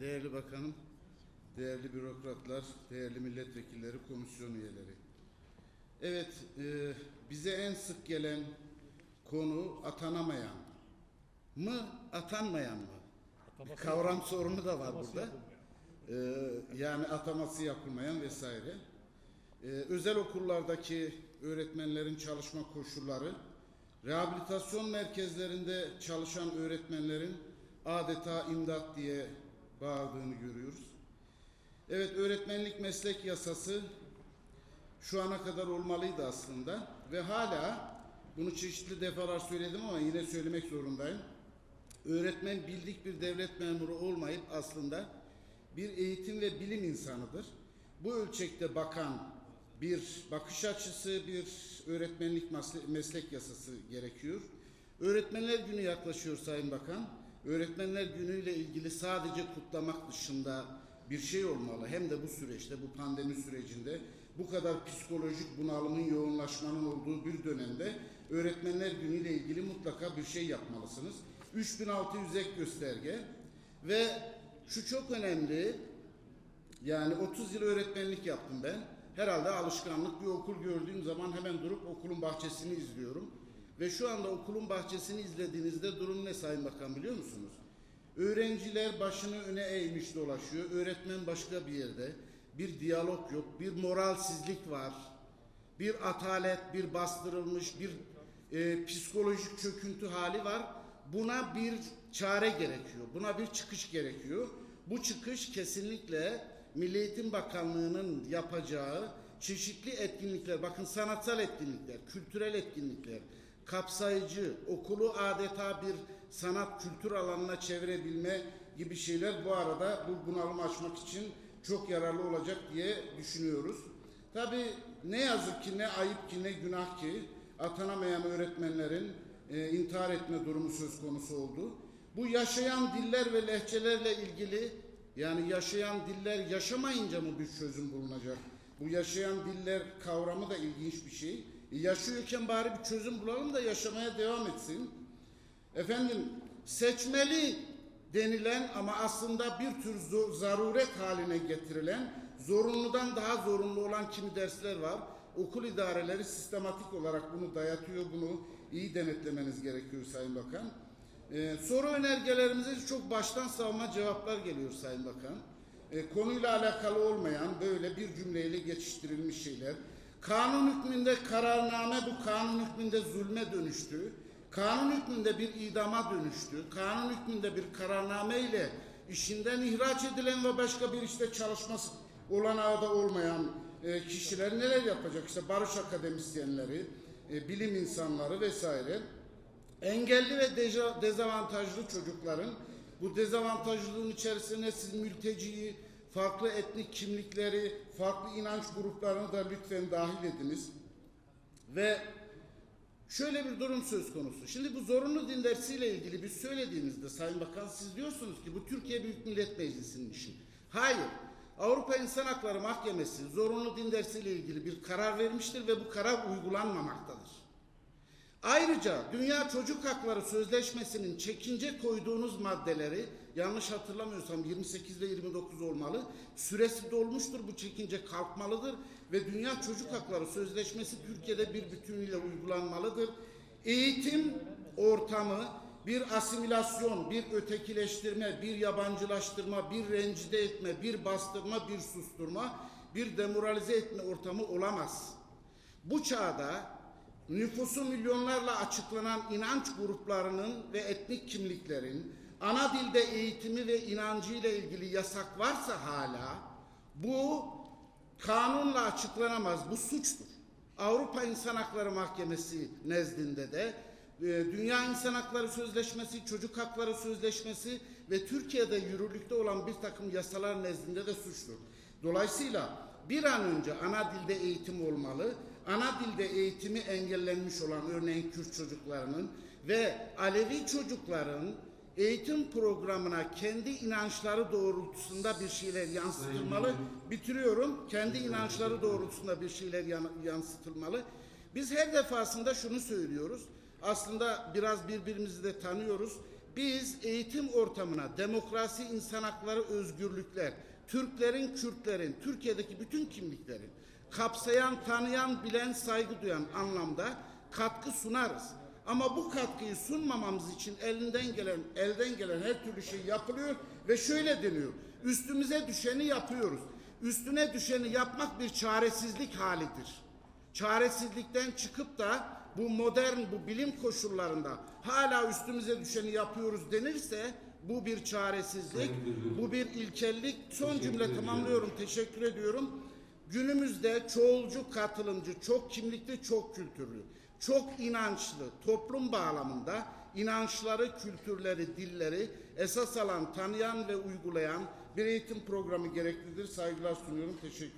değerli bakanım, değerli bürokratlar, değerli milletvekilleri, komisyon üyeleri. Evet, e, bize en sık gelen konu atanamayan mı, atanmayan mı? Bir kavram sorunu da var burada. Ee, yani ataması yapılmayan vesaire. Ee, özel okullardaki öğretmenlerin çalışma koşulları, rehabilitasyon merkezlerinde çalışan öğretmenlerin adeta imdat diye bağırdığını görüyoruz. Evet, öğretmenlik meslek yasası şu ana kadar olmalıydı aslında ve hala bunu çeşitli defalar söyledim ama yine söylemek zorundayım. Öğretmen bildik bir devlet memuru olmayıp aslında bir eğitim ve bilim insanıdır. Bu ölçekte bakan bir bakış açısı, bir öğretmenlik meslek yasası gerekiyor. Öğretmenler Günü yaklaşıyor Sayın Bakan. Öğretmenler Günü ile ilgili sadece kutlamak dışında bir şey olmalı. Hem de bu süreçte, bu pandemi sürecinde bu kadar psikolojik bunalımın yoğunlaşmanın olduğu bir dönemde Öğretmenler Günü ile ilgili mutlaka bir şey yapmalısınız. 3600 ek gösterge ve şu çok önemli yani 30 yıl öğretmenlik yaptım ben. Herhalde alışkanlık bir okul gördüğüm zaman hemen durup okulun bahçesini izliyorum. Ve şu anda okulun bahçesini izlediğinizde durum ne Sayın Bakan biliyor musunuz? Öğrenciler başını öne eğmiş dolaşıyor. Öğretmen başka bir yerde. Bir diyalog yok. Bir moralsizlik var. Bir atalet, bir bastırılmış, bir e, psikolojik çöküntü hali var. Buna bir çare gerekiyor. Buna bir çıkış gerekiyor. Bu çıkış kesinlikle Milli Eğitim Bakanlığı'nın yapacağı çeşitli etkinlikler, bakın sanatsal etkinlikler, kültürel etkinlikler, kapsayıcı, okulu adeta bir sanat kültür alanına çevirebilme gibi şeyler bu arada bu bunalımı aşmak için çok yararlı olacak diye düşünüyoruz. Tabi ne yazık ki ne ayıp ki ne günah ki atanamayan öğretmenlerin e, intihar etme durumu söz konusu oldu. Bu yaşayan diller ve lehçelerle ilgili yani yaşayan diller yaşamayınca mı bir çözüm bulunacak? Bu yaşayan diller kavramı da ilginç bir şey. E, yaşıyorken bari bir çözüm bulalım da yaşamaya devam etsin. Efendim seçmeli denilen ama aslında bir tür zaruret haline getirilen zorunludan daha zorunlu olan kimi dersler var. Okul idareleri sistematik olarak bunu dayatıyor. Bunu iyi denetlemeniz gerekiyor Sayın Bakan. Ee, soru önergelerimize çok baştan savma cevaplar geliyor Sayın Bakan. Ee, konuyla alakalı olmayan böyle bir cümleyle geçiştirilmiş şeyler. Kanun hükmünde kararname bu kanun hükmünde zulme dönüştü. Kanun hükmünde bir idama dönüştü. Kanun hükmünde bir kararname ile işinden ihraç edilen ve başka bir işte çalışması olanağı da olmayan e, kişiler neler yapacak? İşte barış akademisyenleri, e, bilim insanları vesaire. Engelli ve dezavantajlı çocukların bu dezavantajlılığın içerisine siz mülteciyi, farklı etnik kimlikleri, farklı inanç gruplarını da lütfen dahil ediniz. Ve şöyle bir durum söz konusu. Şimdi bu zorunlu din dersiyle ilgili biz söylediğimizde Sayın Bakan siz diyorsunuz ki bu Türkiye Büyük Millet Meclisi'nin işi. Hayır. Avrupa İnsan Hakları Mahkemesi zorunlu din dersiyle ilgili bir karar vermiştir ve bu karar uygulanmamaktadır. Ayrıca Dünya Çocuk Hakları Sözleşmesi'nin çekince koyduğunuz maddeleri yanlış hatırlamıyorsam 28 ve 29 olmalı. Süresi dolmuştur bu çekince kalkmalıdır ve Dünya Çocuk Hakları Sözleşmesi Türkiye'de bir bütünüyle uygulanmalıdır. Eğitim ortamı bir asimilasyon, bir ötekileştirme, bir yabancılaştırma, bir rencide etme, bir bastırma, bir susturma, bir demoralize etme ortamı olamaz. Bu çağda nüfusu milyonlarla açıklanan inanç gruplarının ve etnik kimliklerin ana dilde eğitimi ve inancı ile ilgili yasak varsa hala bu kanunla açıklanamaz. Bu suçtur. Avrupa İnsan Hakları Mahkemesi nezdinde de e, Dünya İnsan Hakları Sözleşmesi, Çocuk Hakları Sözleşmesi ve Türkiye'de yürürlükte olan bir takım yasalar nezdinde de suçtur. Dolayısıyla bir an önce ana dilde eğitim olmalı. Ana dilde eğitimi engellenmiş olan örneğin Kürt çocuklarının ve Alevi çocukların eğitim programına kendi inançları doğrultusunda bir şeyler yansıtılmalı. Bitiriyorum. Kendi inançları doğrultusunda bir şeyler yan- yansıtılmalı. Biz her defasında şunu söylüyoruz. Aslında biraz birbirimizi de tanıyoruz. biz eğitim ortamına demokrasi, insan hakları, özgürlükler, Türklerin, Kürtlerin, Türkiye'deki bütün kimliklerin kapsayan, tanıyan, bilen, saygı duyan anlamda katkı sunarız. Ama bu katkıyı sunmamamız için elinden gelen, elden gelen her türlü şey yapılıyor ve şöyle deniyor. Üstümüze düşeni yapıyoruz. Üstüne düşeni yapmak bir çaresizlik halidir. Çaresizlikten çıkıp da bu modern, bu bilim koşullarında hala üstümüze düşeni yapıyoruz denirse bu bir çaresizlik, bu bir ilkellik. Son cümle tamamlıyorum, teşekkür ediyorum. Günümüzde çoğulcu, katılımcı, çok kimlikli, çok kültürlü, çok inançlı toplum bağlamında inançları, kültürleri, dilleri esas alan, tanıyan ve uygulayan bir eğitim programı gereklidir. Saygılar sunuyorum. Teşekkür.